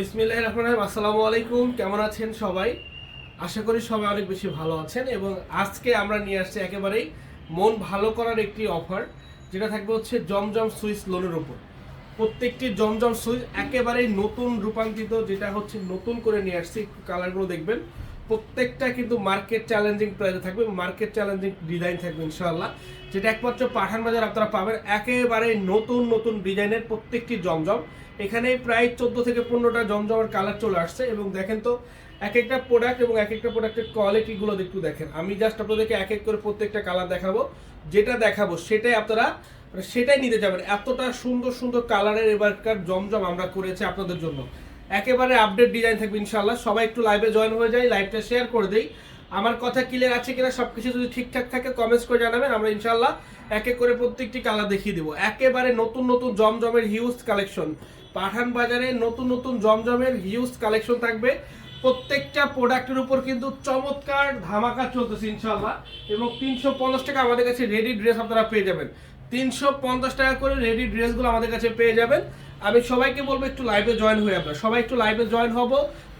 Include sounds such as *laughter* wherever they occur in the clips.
বিসমিল্লাহ রহমান রহিম। আসসালামু আলাইকুম। কেমন আছেন সবাই? আশা করি সবাই অনেক বেশি ভালো আছেন এবং আজকে আমরা নিয়ে আসছি একেবারেই মন ভালো করার একটি অফার, যেটা থাকবে হচ্ছে জমজম সুইচ লোনের উপর। প্রত্যেকটি জমজম সুইচ একেবারেই নতুন রূপান্তরিত যেটা হচ্ছে নতুন করে নিয়ে আসছি। কালারগুলো দেখবেন। প্রত্যেকটা কিন্তু মার্কেট চ্যালেঞ্জিং প্রাইসে থাকবে মার্কেট চ্যালেঞ্জিং ডিজাইন থাকবে ইনশাআল্লাহ, যেটা একমাত্র পাঠান বাজার আপনারা পাবেন। একেবারে নতুন নতুন ডিজাইনের প্রত্যেকটি জমজম। এখানে প্রায় চোদ্দ থেকে পনেরোটা জমজমের কালার চলে আসছে এবং দেখেন তো এক একটা প্রোডাক্ট এবং এক একটা প্রোডাক্টের কোয়ালিটিগুলো একটু দেখেন। আমি জাস্ট আপনাদেরকে এক এক করে প্রত্যেকটা কালার দেখাবো। যেটা দেখাবো সেটাই আপনারা মানে সেটাই নিতে যাবেন। এতটা সুন্দর সুন্দর কালারের এবারকার জমজম আমরা করেছি আপনাদের জন্য। একেবারে আপডেট ডিজাইন থাকবে ইনশাল্লাহ সবাই একটু লাইভে জয়েন হয়ে যায় লাইভটা শেয়ার করে দেই। আমার কথা ক্লিয়ার আছে কিনা সবকিছু যদি ঠিকঠাক থাকে কমেন্টস করে জানাবেন। আমরা ইনশাল্লাহ এক এক করে প্রত্যেকটি কালার দেখিয়ে দিব। একেবারে নতুন নতুন জমজমের হিউজ কালেকশন পাঠান বাজারে নতুন নতুন জমজমের হিউজ কালেকশন থাকবে। প্রত্যেকটা প্রোডাক্টের উপর কিন্তু চমৎকার ধামাকা চলতেছে ইনশাল্লাহ এবং তিনশো পঞ্চাশ টাকা আমাদের কাছে রেডি ড্রেস আপনারা পেয়ে যাবেন। তিনশো পঞ্চাশ টাকা করে রেডি ড্রেসগুলো আমাদের কাছে পেয়ে যাবেন। আমি সবাইকে বলব একটু লাইভে জয়েন হয়ে আপনার। সবাই একটু লাইভে জয়েন হব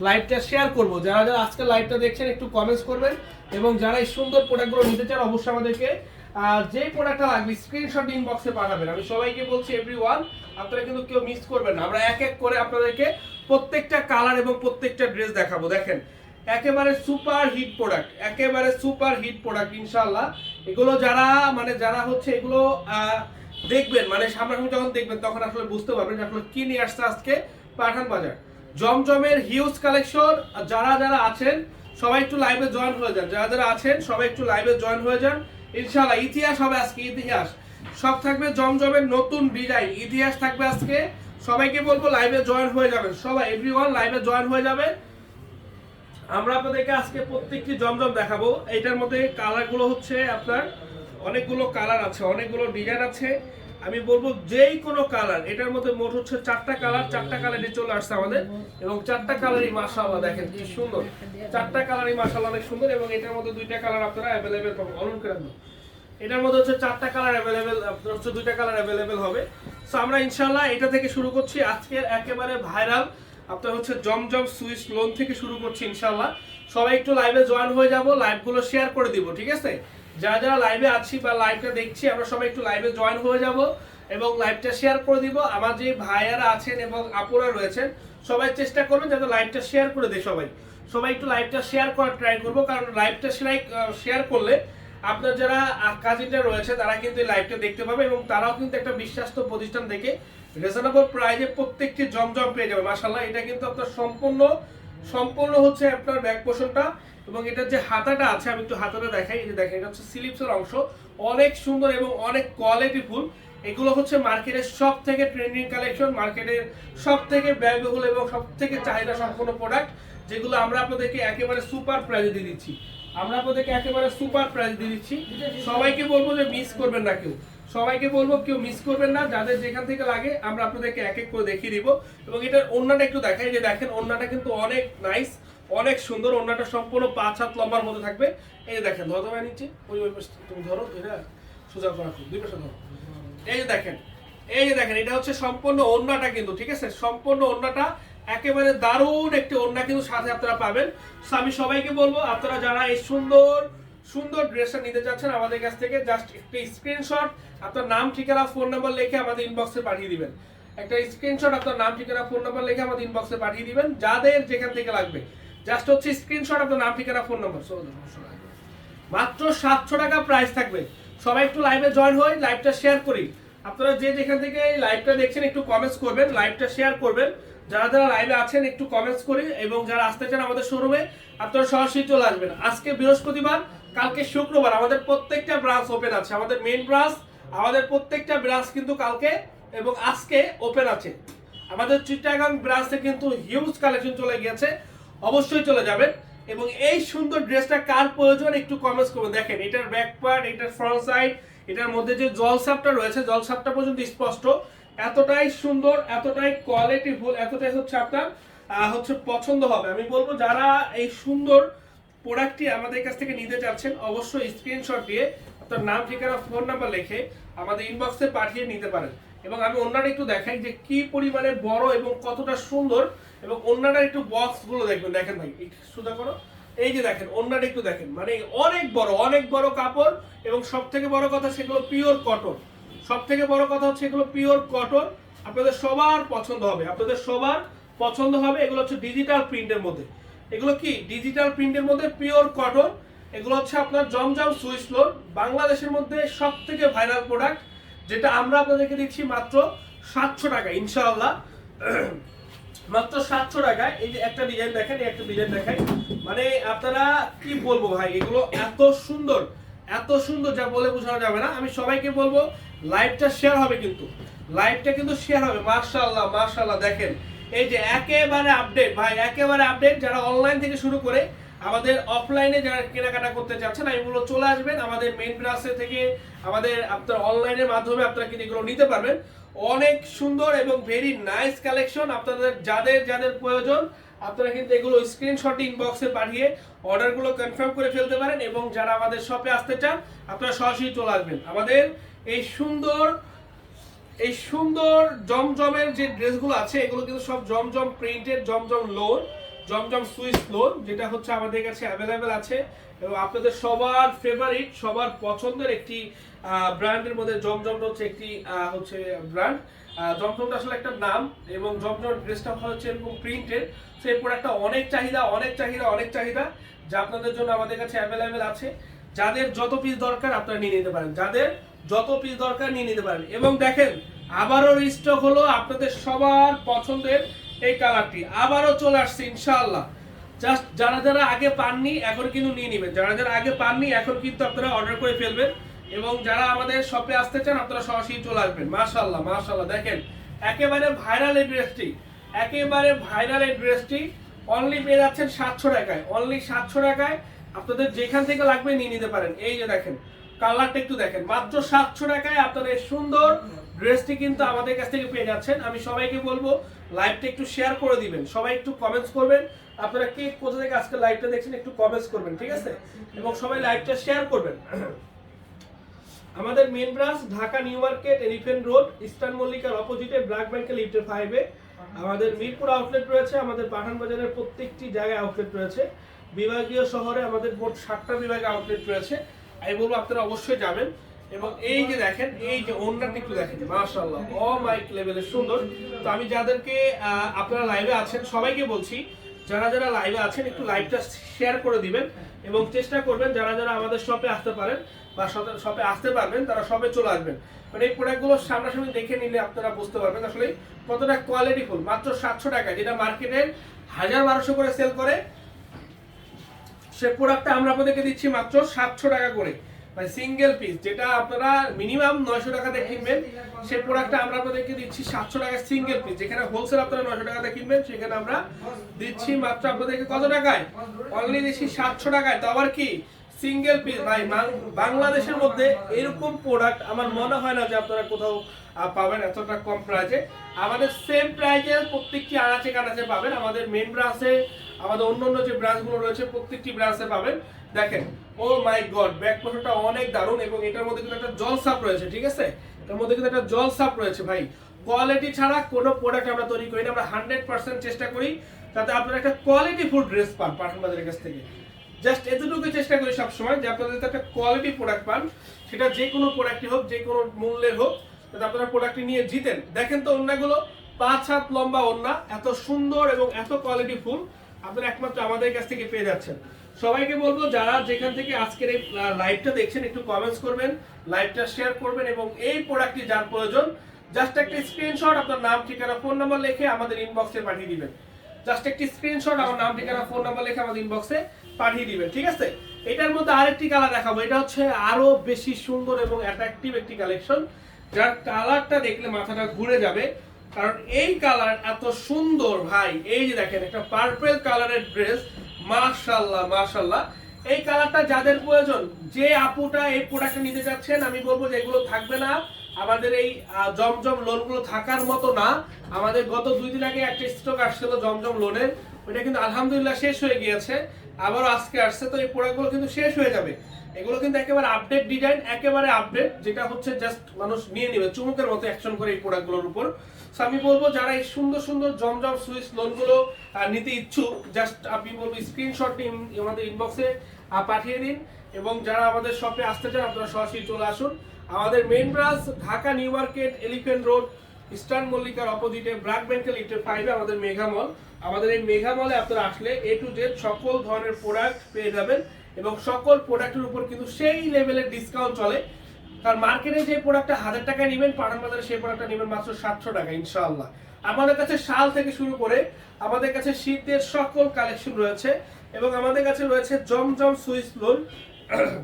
লাইভটা শেয়ার করব। যারা যারা আজকে লাইভটা দেখছেন, একটু কমেন্টস করবেন। এবং যারা এই সুন্দর প্রোডাক্টগুলো নিতে চান, অবশ্যই আমাদেরকে আর যে প্রোডাক্টটা লাগবে স্ক্রিনশট ইনবক্সে পাঠাবেন। আমি সবাইকে বলছি এভরি ওয়ান আপনারা কিন্তু কেউ মিস করবেন না। আমরা এক এক করে আপনাদেরকে প্রত্যেকটা কালার এবং প্রত্যেকটা ড্রেস দেখাবো। দেখেন, একেবারে সুপার হিট প্রোডাক্ট একেবারে সুপার হিট প্রোডাক্ট ইনশাল্লাহ এগুলো যারা মানে যারা হচ্ছে এগুলো দেখবেন মানে সামনাসামনি যখন দেখবেন, তখন আসলে বুঝতে পারবেন আসলে কি নিয়ে আসছে আজকে পাঠান বাজার। জমজমের হিউজ কালেকশন যারা যারা আছেন, সবাই একটু লাইভে জয়েন হয়ে যান। যারা যারা আছেন, সবাই একটু লাইভে জয়েন হয়ে যান। ইনশাল্লাহ ইতিহাস হবে আজকে, ইতিহাস। সব থাকবে জমজমের নতুন ডিজাইন ইতিহাস থাকবে আজকে। সবাইকে বলব লাইভে জয়েন হয়ে যাবেন। সবাই এভরিওয়ান লাইভে জয়েন হয়ে যাবেন। আমরা আপনাদেরকে আজকে প্রত্যেকটি জমজম দেখাবো। এটার মধ্যে কালারগুলো হচ্ছে আপনার, অনেকগুলো কালার আছে, অনেকগুলো ডিজাইন আছে। আমি বলব যেই কোনো কালার এটার মধ্যে মোট হচ্ছে চারটা কালার চারটা কালারই চলে আসছে আমাদের, এবং চারটা কালারই মাশাআল্লাহ দেখেন কি সুন্দর। চারটা কালারই মাশাআল্লাহ অনেক সুন্দর, এবং এটার মধ্যে দুইটা কালার আপনারা অ্যাভেলেবেল পাবেন। অলন করে এটার মধ্যে হচ্ছে চারটা কালার অ্যাভেলেবেল আপনার হচ্ছে দুইটা কালার অ্যাভেলেবেল হবে। সো আমরা ইনশাল্লাহ এটা থেকে শুরু করছি। আজকের একেবারে ভাইরাল আপনার হচ্ছে জমজম সুইচ লোন থেকে শুরু করছি ইনশাল্লাহ সবাই একটু লাইভে জয়েন হয়ে যাব লাইভগুলো শেয়ার করে দিব, ঠিক আছে? যারা যারা লাইভে আছি বা লাইভটা দেখছি, আমরা সবাই একটু লাইভে জয়েন হয়ে যাব এবং লাইভটা শেয়ার করে দিব। আমার যে ভাইয়ারা আছেন এবং আপুরা রয়েছেন, সবাই চেষ্টা করবেন যাতে লাইভটা শেয়ার করে দেয় সবাই। সবাই একটু লাইভটা শেয়ার করার ট্রাই করব, কারণ লাইভটা শেয়ার করলে আপনার যারা কাজিনরা রয়েছে, তারা কিন্তু এই লাইভটা দেখতে পাবে এবং তারাও কিন্তু একটা বিশ্বাস্ত প্রতিষ্ঠান থেকে রিজনেবল প্রাইজে প্রত্যেকটি জমজম পেয়ে যাবে। মাসাল্লাহ এটা কিন্তু আপনার সম্পূর্ণ সম্পূর্ণ হচ্ছে আপনার ব্যাক পোষণটা। এবং এটার যে হাতাটা আছে, আমি একটু হাতাটা দেখাই, এই যে দেখেন, এটা হচ্ছে স্লিপসের অংশ। অনেক সুন্দর এবং অনেক কোয়ালিটিফুল এগুলো হচ্ছে মার্কেটের সব থেকে ট্রেন্ডিং কালেকশন মার্কেটের সব থেকে ব্যয়বহুল এবং সব থেকে চাহিদা সম্পন্ন প্রোডাক্ট যেগুলো আমরা আপনাদেরকে একেবারে সুপার প্রাইজে দিয়ে দিচ্ছি। আমরা আপনাদেরকে একেবারে সুপার প্রাইজ দিয়ে দিচ্ছি। সবাইকে বলব যে মিস করবেন না কেউ। সবাইকে বলব কেউ মিস করবেন না। যাদের যেখান থেকে লাগে, আমরা আপনাদেরকে এক এক করে দেখিয়ে দিব। এবং এটার অন্যটা একটু দেখাই। যে দেখেন অন্যটা কিন্তু অনেক নাইস অনেক সুন্দর অন্যটা সম্পূর্ণ পাঁচ হাত লম্বার মধ্যে থাকবে। এই যে দেখেন ধরো তোমার নিচে ওই ওই পাশে তুমি ধরো এটা সোজা করা দুই পাশে ধরো। এই যে দেখেন এই যে দেখেন এটা হচ্ছে সম্পূর্ণ ওন্নাটা কিন্তু ঠিক আছে? সম্পূর্ণ ওন্নাটা একেবারে দারুণ একটি ওন্না কিন্তু সাথে আপনারা পাবেন। So, আমি সবাইকে বলব আপনারা যারা এই সুন্দর সুন্দর ড্রেসটা নিতে চাচ্ছেন আমাদের কাছ থেকে জাস্ট একটি স্ক্রিনশট আপনার নাম ঠিকানা ফোন নাম্বার লিখে আমাদের ইনবক্সে পাঠিয়ে দিবেন। একটা স্ক্রিনশট আপনার নাম ঠিকানা ফোন নাম্বার লিখে আমাদের ইনবক্সে পাঠিয়ে দিবেন যাদের যেখান থেকে লাগবে। জাস্ট হচ্ছে স্ক্রিনশট আপনার নাম, ঠিকানা ফোন নাম্বার মাত্র সাতশো টাকা প্রাইস থাকবে। সবাই একটু লাইভে জয়েন হই লাইভটা শেয়ার করি। আপনারা যে যেখান থেকে লাইভটা দেখছেন, একটু কমেন্টস করবেন লাইভটা শেয়ার করবেন। যারা যারা লাইভে আছেন, একটু কমেন্টস করি এবং যারা আসতে চান আমাদের শোরুমে আপনারা সরাসরি চলে আসবেন। আজকে বৃহস্পতিবার, কালকে শুক্রবার, আমাদের প্রত্যেকটা ব্রাঞ্চ ওপেন আছে। আমাদের মেইন ব্রাঞ্চ আমাদের প্রত্যেকটা ব্রাঞ্চ কিন্তু কালকে এবং আজকে ওপেন আছে। আমাদের চিটাগাং ব্রাঞ্চে কিন্তু হিউজ কালেকশন চলে গিয়েছে। অবশ্যই চলে যাবেন। এবং এই সুন্দর ড্রেসটা কার প্রয়োজন একটু কমেন্টস করবেন দেখেন। এটার ব্যাক পার্ট এটার ফ্রন্ট সাইড এটার মধ্যে যে জলসাপটা রয়েছে জলসাপটা পর্যন্ত স্পষ্ট। এতটাই সুন্দর, এতটাই কোয়ালিটি কোয়ালিটিফুল এতটাই হচ্ছে আপনার হচ্ছে পছন্দ হবে। আমি বলব যারা এই সুন্দর প্রোডাক্টটি আমাদের কাছ থেকে নিতে চাচ্ছেন, অবশ্যই স্ক্রিনশট দিয়ে আপনার নাম, ঠিকানা ফোন নাম্বার লিখে আমাদের ইনবক্সে পাঠিয়ে নিতে পারেন। এবং আমি অন্যটা একটু দেখাই যে কি পরিমাণে বড় এবং কতটা সুন্দর। এবং অন্যটা একটু বক্সগুলো দেখবেন। দেখেন ভাই সোজা করো। এই যে দেখেন, অন্যটা একটু দেখেন। মানে অনেক বড় অনেক বড় কাপড় এবং সব থেকে বড় কথা সেগুলো পিওর কটন সব থেকে বড় কথা হচ্ছে এগুলো পিওর কটন আপনাদের সবার পছন্দ হবে। আপনাদের সবার পছন্দ হবে এগুলো হচ্ছে ডিজিটাল প্রিন্টের মধ্যে। এগুলো কি? ডিজিটাল প্রিন্টের মধ্যে পিওর কটন এগুলো হচ্ছে আপনার জমজম সুইস ফ্লোর বাংলাদেশের মধ্যে সব থেকে ভাইরাল প্রোডাক্ট যেটা আমরা আপনাদেরকে দিচ্ছি মাত্র সাতশো টাকা, ইনশাআল্লাহ। *clears throat* মাত্র সাতশো টাকায়। এই যে একটা ডিজাইন দেখেন একটা ডিজাইন দেখাই। মানে আপনারা কি বলব ভাই, এগুলো এত সুন্দর এত সুন্দর, যা বলে বোঝানো যাবে না। আমি সবাইকে বলব লাইভটা শেয়ার হবে কিন্তু। লাইভটা কিন্তু শেয়ার হবে মার্শাল্লাহ মার্শাল্লাহ দেখেন। এই যে একেবারে আপডেট ভাই, একেবারে আপডেট যারা অনলাইন থেকে শুরু করে আমাদের অফলাইনে যারা কেনাকাটা করতে চাচ্ছেন এগুলো চলে আসবেন আমাদের মেইন ব্রাঞ্চে থেকে আমাদের আপনার অনলাইনের মাধ্যমে আপনারা কিন্তু এগুলো নিতে পারবেন। অনেক সুন্দর এবং ভেরি নাইস কালেকশন আপনাদের, যাদের যাদের প্রয়োজন, আপনারা কিন্তু এগুলো স্ক্রিনশট ইনবক্সে পাঠিয়ে অর্ডারগুলো কনফার্ম করে ফেলতে পারেন এবং যারা আমাদের শপে আসতে চান, আপনারা সরাসরি চলে আসবেন। আমাদের এই সুন্দর এই সুন্দর জমজমের যে ড্রেসগুলো আছে, এগুলো কিন্তু সব জমজম প্রিন্টেড জমজম লোন জমজম সুইস লোন যেটা হচ্ছে আমাদের কাছে অ্যাভেলেবেল আছে। এবং আপনাদের সবার ফেভারিট সবার পছন্দের একটি ব্র্যান্ডের মধ্যে জমজমটা হচ্ছে একটি হচ্ছে ব্র্যান্ড জমজমটা আসলে একটা নাম, এবং জমজম ড্রেসটা হচ্ছে এরকম প্রিন্টেড সেই প্রোডাক্টটা অনেক চাহিদা অনেক চাহিদা অনেক চাহিদা, যা আপনাদের জন্য আমাদের কাছে অ্যাভেলেবেল আছে। যাদের যত পিস দরকার, আপনারা নিয়ে নিতে পারেন। যাদের যত পিস দরকার, নিয়ে নিতে পারেন। এবং দেখেন, আবারও স্টক হলো আপনাদের সবার পছন্দের এই কালারটি। আবারও চলে আসছে, ইনশাআল্লাহ। জাস্ট যারা যারা আগে পাননি, এখন কিন্তু নিয়ে নেবেন। যারা যারা আগে পাননি, এখন কিন্তু আপনারা অর্ডার করে ফেলবেন। এবং যারা আমাদের শপে আসতে চান, আপনারা সরাসরি চলে আসবেন। মাশাআল্লাহ মাশাআল্লাহ। দেখেন, একেবারে ভাইরাল এই ড্রেসটি একেবারে ভাইরাল এই ড্রেসটি অনলি পেয়ে যাচ্ছেন সাতশো টাকায়। অনলি সাতশো টাকায় আপনাদের যেখান থেকে লাগবে নিয়ে নিতে পারেন। এই যে দেখেন, কালারটা একটু দেখেন। মাত্র সাতশো টাকায় আপনাদের সুন্দর ড্রেসটি কিন্তু আমাদের কাছ থেকে পেয়ে যাচ্ছেন। আমি সবাইকে বলব লাইভটা একটু শেয়ার করে দিবেন। সবাই একটু কমেন্টস করবেন। আপনারা কে কোথা থেকে আজকে লাইভটা দেখছেন একটু কমেন্টস করবেন, ঠিক আছে? এবং সবাই লাইভটা শেয়ার করবেন। আমাদের main branch Dhaka New Market Elephant Road Eastern মল্লিকার অপোজিটে ব্ল্যাক ব্যাংকের লিফটের ফাইভে আমাদের মিরপুর আউটলেট রয়েছে, আমাদের পাঠান বাজারের প্রত্যেকটি জায়গায় আউটলেট রয়েছে। বিভাগীয় শহরে আমাদের মোট সাতটা বিভাগে আউটলেট রয়েছে। আমি বলব, আপনারা অবশ্যই যাবেন। এবং এই যে দেখেন, এই যে অন্যটা একটু দেখেন, মাশাআল্লাহ মাইক লেভেলের সুন্দর। তো আমি যাদেরকে আপনারা লাইভে আছেন, সবাইকে বলছি, যারা যারা লাইভে আছেন, একটু লাইভটা শেয়ার করে দিবেন এবং চেষ্টা করবেন যারা যারা আমাদের শপে আসতে পারেন বা শপে আসতে পারবেন, তারা শপে চলে আসবেন। মানে এই প্রোডাক্টগুলো সামনাসামনি দেখে নিলে আপনারা বুঝতে পারবেন আসলে কতটা কোয়ালিটি ফুল মাত্র সাতশো টাকা, যেটা মার্কেটে হাজার বারোশো করে সেল করে, সে প্রোডাক্টটা আমরা আপনাদেরকে দিচ্ছি মাত্র সাতশো টাকা করে। মানে সিঙ্গেল পিস যেটা আপনারা মিনিমাম নয়শো টাকাতে কিনবেন, সেই প্রোডাক্টটা আমরা আপনাদেরকে দিচ্ছি সাতশো টাকা সিঙ্গেল পিস যেখানে হোলসেল আপনারা নয়শো টাকাতে কিনবেন, সেখানে আমরা দিচ্ছি মাত্র আপনাদেরকে কত টাকায়? অনলি দিচ্ছি সাতশো টাকায়। তো আবার কি? সিঙ্গেল পিস ভাই বাংলাদেশের মধ্যে এরকম প্রোডাক্ট আমার মনে হয় না যে আপনারা কোথাও পাবেন এতটা কম প্রাইজে আমাদের সেম প্রাইজে প্রত্যেকটি আনাচে কানাচে পাবেন। আমাদের মেন ব্রাঞ্চে আমাদের অন্য অন্য যে ব্রাঞ্চগুলো রয়েছে, প্রত্যেকটি ব্রাঞ্চে পাবেন। দেখেন ও মাই গড ব্যাক পোশনটা অনেক দারুণ এবং এটার মধ্যে কিন্তু একটা জল সাপ রয়েছে, ঠিক আছে? এটার মধ্যে কিন্তু একটা জল সাপ রয়েছে ভাই। কোয়ালিটি ছাড়া কোনো প্রোডাক্ট আমরা তৈরি করি না, আমরা হান্ড্রেড পার্সেন্ট চেষ্টা করি যাতে আপনারা একটা কোয়ালিটি ফুল ড্রেস পান পাঠান বাজারের কাছ থেকে। জাস্ট এতটুকু চেষ্টা করি সবসময় যে আপনাদের একটা কোয়ালিটি প্রোডাক্ট পান, সেটা যে কোনো প্রোডাক্টই হোক, যে কোনো মূল্যের হোক, যাতে আপনারা প্রোডাক্টটি নিয়ে জিতেন। দেখেন তো অন্যগুলো, পাঁচ হাত লম্বা ওন্না এত সুন্দর এবং এত কোয়ালিটি ফুল আপনারা একমাত্র আমাদের কাছ থেকে পেয়ে যাচ্ছেন। সবাইকে বলব, যারা যেখান থেকে আজকের এই লাইভটা দেখছেন, একটু কমেন্টস করবেন লাইভটা শেয়ার করবেন এবং এই প্রোডাক্টটি যার প্রয়োজন জাস্ট একটা স্ক্রিনশট আপনার নাম, ঠিকানা ফোন নাম্বার লিখে আমাদের ইনবক্সে পাঠিয়ে দিবেন। জাস্ট একটি স্ক্রিনশট আমার নাম, ঠিকানা ফোন নাম্বার লিখে আমাদের ইনবক্সে পাঠিয়ে দিবেন, ঠিক আছে? এটার মধ্যে আরেকটি কালার দেখাবো, এটা হচ্ছে আরও বেশি সুন্দর এবং অ্যাট্রাকটিভ একটি কালেকশন যার কালারটা দেখলে মাথাটা ঘুরে যাবে, কারণ এই কালার এত সুন্দর, ভাই। এই যে দেখেন, একটা পার্পল কালারের ড্রেস মাশাল্লাহ মাশাল্লাহ এই কালারটা যাদের প্রয়োজন, যে আপুটা এই প্রোডাক্টটা নিতে যাচ্ছেন, আমি বলব যে এগুলো থাকবে না। আমাদের এই জমজম লোনগুলো থাকার মতো না। আমাদের গত দুই দিন আগে একটা স্টক আসছিল জমজম লোনের ওইটা কিন্তু আলহামদুলিল্লাহ শেষ হয়ে গিয়েছে। আবারও আজকে আসছে, তো এই প্রোডাক্টগুলো কিন্তু শেষ হয়ে যাবে। এগুলো কিন্তু একেবারে আপডেট ডিজাইন একেবারে আপডেট যেটা হচ্ছে জাস্ট মানুষ নিয়ে নেবে, চুমুকের মতো অ্যাকশন করে এই প্রোডাক্টগুলোর উপর। So, আমি বলব যারা এই সুন্দর সুন্দর, জমজম সুইচ লোনগুলো নিতে ইচ্ছুক জাস্ট আপনি বলব স্ক্রিনশট আমাদের ইনবক্সে পাঠিয়ে দিন। এবং যারা আমাদের শপে আসতে চান, আপনারা সরাসরি চলে আসুন। আমাদের main branch Dhaka New Market Elephant Road Eastern মল্লিকার অপোজিটে ব্র্যাক ব্যাংকের লিটার ফাইভে আমাদের মেঘা মল আমাদের এই মেঘা মলে আপনারা আসলে এ টু জেড সকল ধরনের প্রোডাক্ট পেয়ে যাবেন। এবং সকল প্রোডাক্টের উপর কিন্তু সেই লেভেলের ডিসকাউন্ট চলে। কারণ মার্কেটে যে প্রোডাক্টটা হাজার টাকায় নেবেন, পাঠান বাজারে সেই প্রোডাক্টটা নেবেন মাত্র সাতশো টাকা, ইনশাআল্লাহ। আমাদের কাছে শাল থেকে শুরু করে আমাদের কাছে শীতের সকল কালেকশন রয়েছে এবং আমাদের কাছে রয়েছে জমজম সুইস লোন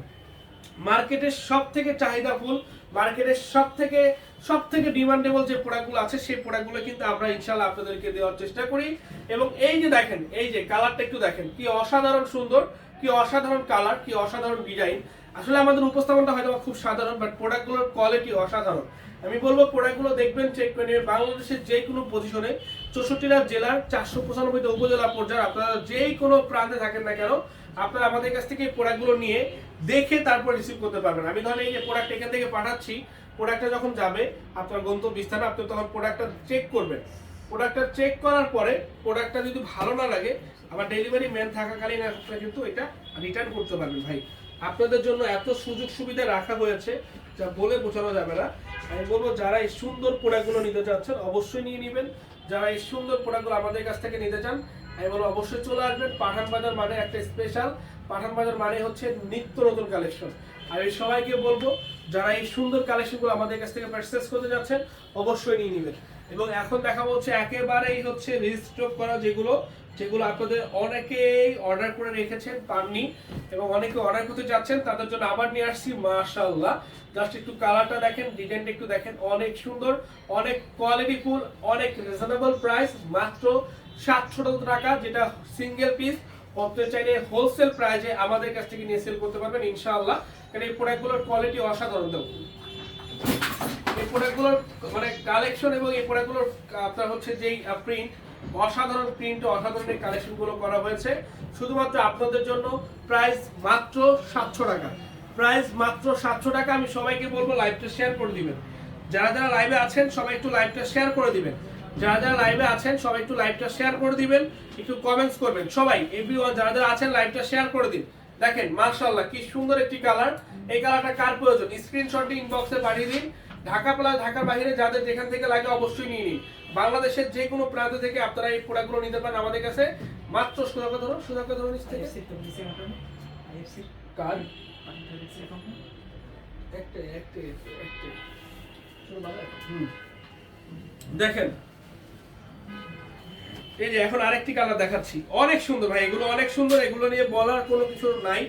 *clears throat* মার্কেটের সব থেকে চাহিদাফুল মার্কেটের সব থেকে সব থেকে ডিমান্ডেবল যে প্রোডাক্টগুলো আছে, সেই প্রোডাক্টগুলো কিন্তু আমরা ইনশাল্লাহ আপনাদেরকে দেওয়ার চেষ্টা করি। এবং এই যে দেখেন, এই যে কালারটা একটু দেখেন, কি অসাধারণ সুন্দর, কি অসাধারণ কালার কি অসাধারণ ডিজাইন আসলে আমাদের উপস্থাপনটা হয়তো খুব সাধারণ বাট প্রোডাক্টগুলোর কোয়ালিটি অসাধারণ। আমি বলব প্রোডাক্টগুলো দেখবেন চেক করে নেবেন। বাংলাদেশের যে কোনো পজিশনে চৌষট্টিটা জেলার চারশো পঁচানব্বইটা উপজেলা পর্যায়ে আপনারা যেই কোনো প্রান্তে থাকেন না কেন, আপনারা আমাদের কাছ থেকে এই প্রোডাক্টগুলো নিয়ে দেখে তারপর রিসিভ করতে পারবেন। আমি ধরেন এই যে প্রোডাক্ট এখান থেকে পাঠাচ্ছি প্রোডাক্টটা যখন যাবে, আপনার গন্তব্যস্থানে আপনি তখন প্রোডাক্টটা চেক করবেন। প্রোডাক্টটা চেক করার পরে প্রোডাক্টটা যদি ভালো না লাগে, আবার ডেলিভারি ম্যান থাকাকালীন আপনারা কিন্তু এটা রিটার্ন করতে পারবেন ভাই। আপনাদের জন্য এত সুযোগ সুবিধা রাখা হয়েছে যা বলে বোঝানো যাবে না। আমি বলব, যারা এই সুন্দর প্রোডাক্টগুলো নিতে চাচ্ছেন, অবশ্যই নিয়ে নেবেন। যারা এই সুন্দর প্রোডাক্টগুলো আমাদের কাছ থেকে নিতে চান, আমি বলব, অবশ্যই চলে আসবেন। পাঠান বাজার মানে একটা স্পেশাল পাঠান বাজার মানে হচ্ছে নিত্য নতুন কালেকশন এই সবাইকে বলব, যারা এই সুন্দর কালেকশনগুলো আমাদের কাছ থেকে পারচেস করতে যাচ্ছেন, অবশ্যই নিয়ে নেবেন। এবং এখন দেখা হচ্ছে একেবারেই হচ্ছে রেজিস্ট্রক করা যেগুলো যেগুলো আপনাদের অনেকেই অর্ডার করে রেখেছেন, পাননি এবং অনেকে অর্ডার করতে যাচ্ছেন, তাদের জন্য আবার নিয়ে আসছি, মাশাআল্লাহ। জাস্ট একটু কালারটা দেখেন ডিজাইনটা একটু দেখেন, অনেক সুন্দর, অনেক কোয়ালিটি ফুল, অনেক রিজনেবল প্রাইস মাত্র সাতশো টাকা, যেটা সিঙ্গেল পিস করতে চাইলে হোলসেল প্রাইসে আমাদের কাছ থেকে নিয়ে সেল করতে পারবেন, ইনশাআল্লাহ। কারণ এই প্রোডাক্টগুলোর কোয়ালিটি অসাধারণ দেবো এই প্রোডাক্টগুলোর মানে কালেকশন এবং এই প্রোডাক্টগুলোর আপনার হচ্ছে যেই প্রিন্ট অসাধারণ প্রিন্ট অসাধারণ কালেকশনগুলো করা হয়েছে। শুধুমাত্র আপনাদের জন্য প্রাইস মাত্র সাতশো টাকা। প্রাইস মাত্র সাতশো টাকা আমি সবাইকে বলব লাইভটা শেয়ার করে দিবেন। যারা যারা লাইভে আছেন, সবাই একটু লাইভটা শেয়ার করে দিবেন। যারা যারা লাইভে আছেন, সবাই একটু লাইভটা শেয়ার করে দিবেন। একটু কমেন্টস করবেন। সবাই এভরিওয়ান যারা যারা আছেন লাইভটা শেয়ার করে দিন। দেখেন মার্শাল্লাহ কি সুন্দর একটি কালার। এই কালারটা কার প্রয়োজন? স্ক্রিনশটটি ইনবক্সে পাঠিয়ে দিন। ঢাকা প্লাস ঢাকার বাইরে যাদের যেখান থেকে লাগে অবশ্যই নিয়ে নিন। বাংলাদেশের যে কোনো প্রান্ত থেকে আপনারা এই প্রোডাক্টগুলো নিতে পারেন আমাদের কাছে। মাত্র সুধাকে ধরুন সুধাকে ধরুন নিচ থেকে। কার? একটা একটা একটা। দেখেন। এই যে এখন আরেকটি কালার দেখাচ্ছি। অনেক সুন্দর ভাই, এগুলো অনেক সুন্দর, এগুলো নিয়ে বলার কোনো কিছু নাই।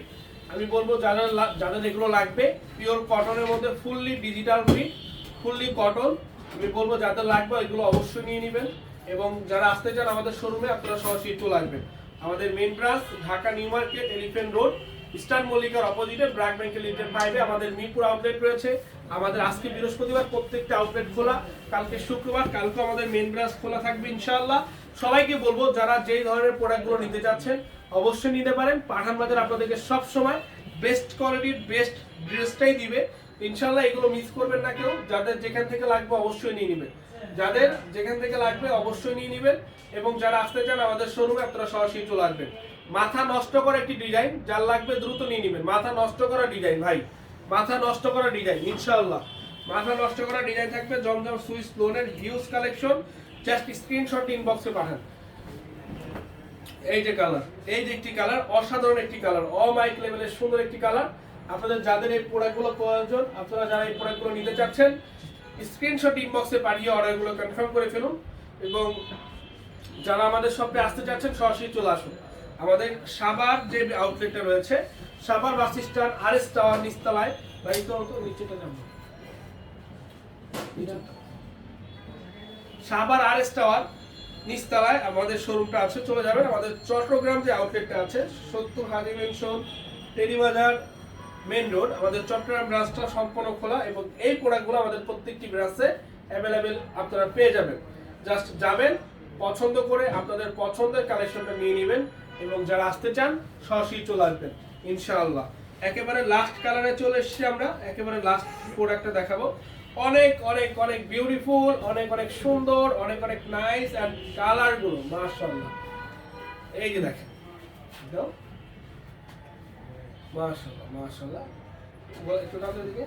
আমি বলব যারা যাদের এগুলো লাগবে পিওর কটনের মধ্যে fully digital print fully cotton আমি বলব যাদের লাগবে এগুলো অবশ্যই নিয়ে নেবেন। এবং যারা আসতে চান আমাদের শোরুমে আপনারা সরাসরি চলে আসবেন। আমাদের main branch Dhaka New Market Elephant Road Eastern মল্লিকার অপোজিটে, ব্র্যাক ব্যাংকের লিটার ফাইভে আমাদের মিরপুর আউটলেট রয়েছে। আমাদের আজকে বৃহস্পতিবার প্রত্যেকটা আউটলেট খোলা। কালকে শুক্রবার, কালকে আমাদের মেন ব্রাঞ্চ খোলা থাকবে ইনশাআল্লাহ। সবাইকে বলব, যারা যেই ধরনের প্রোডাক্টগুলো নিতে চাচ্ছেন, অবশ্যই নিতে পারেন। পাঠান বাজার আপনাদেরকে সব সময় বেস্ট কোয়ালিটির বেস্ট ড্রেসটাই দিবে। ইনশাআল্লাহ এগুলো মিস করবেন না কেউ। যাদের যেখান থেকে লাগবে অবশ্যই নিয়ে নেবেন। যাদের যেখান থেকে লাগবে অবশ্যই নিয়ে নেবেন। এবং যারা আসতে চান আমাদের শোরুমে আপনারা সরাসরি চলে আসবেন। মাথা নষ্ট করা একটি ডিজাইন যার লাগবে দ্রুত নিয়ে নেবেন। মাথা নষ্ট করা ডিজাইন ভাই। মাথা নষ্ট করা ডিজাইন ইনশাআল্লাহ। মাথা নষ্ট করা ডিজাইন থাকবে জমজম সুইস লোনের হিউজ কালেকশন জাস্ট স্ক্রিনশট ইনবক্সে পাঠান। এই যে কালার এই যে একটি কালার অসাধারণ একটি কালার অমাইক লেভেলের সুন্দর একটি কালার আপনাদের যাদের এই প্রোডাক্টগুলো প্রয়োজন, আপনারা যারা এই প্রোডাক্টগুলো নিতে চাচ্ছেন স্ক্রিনশট ইনবক্সে পাঠিয়ে অর্ডারগুলো কনফার্ম করে ফেলুন। এবং যারা আমাদের শপে আসতে চাচ্ছেন, সরাসরি চলে আসুন। আমাদের সাবার যে আউটলেটটা রয়েছে Savar bus stand R S tower নিচতলায়। ভাই, তো নিচেটা যাব সাবার আর এস টাওয়ার নিচতলায় আমাদের শোরুমটা আছে, চলে যাবেন। আমাদের চট্টগ্রাম যে আউটলেটটা আছে, সত্তর Haji mansion Terribazar main road আমাদের চট্টগ্রাম ব্রাঞ্চটা সম্পূর্ণ খোলা এবং এই প্রোডাক্টগুলো আমাদের প্রত্যেকটি ব্রাঞ্চে অ্যাভেলেবেল আপনারা পেয়ে যাবেন। জাস্ট যাবেন, পছন্দ করে আপনাদের পছন্দের কালেকশনটা নিয়ে নেবেন। এবং যারা আসতে চান, সরাসরি চলে আসবেন, ইনশাআল্লাহ। একেবারে লাস্ট কালারে চলে এসেছি আমরা। একেবারে লাস্ট প্রোডাক্টটা দেখাবো। অনেক অনেক অনেক বিউটিফুল অনেক অনেক সুন্দর, অনেক অনেক নাইস অ্যান্ড কালারগুলো মাশাআল্লাহ। এই যে দেখেন মাশাআল্লাহ মাশাআল্লাহ। একটু এদিকে।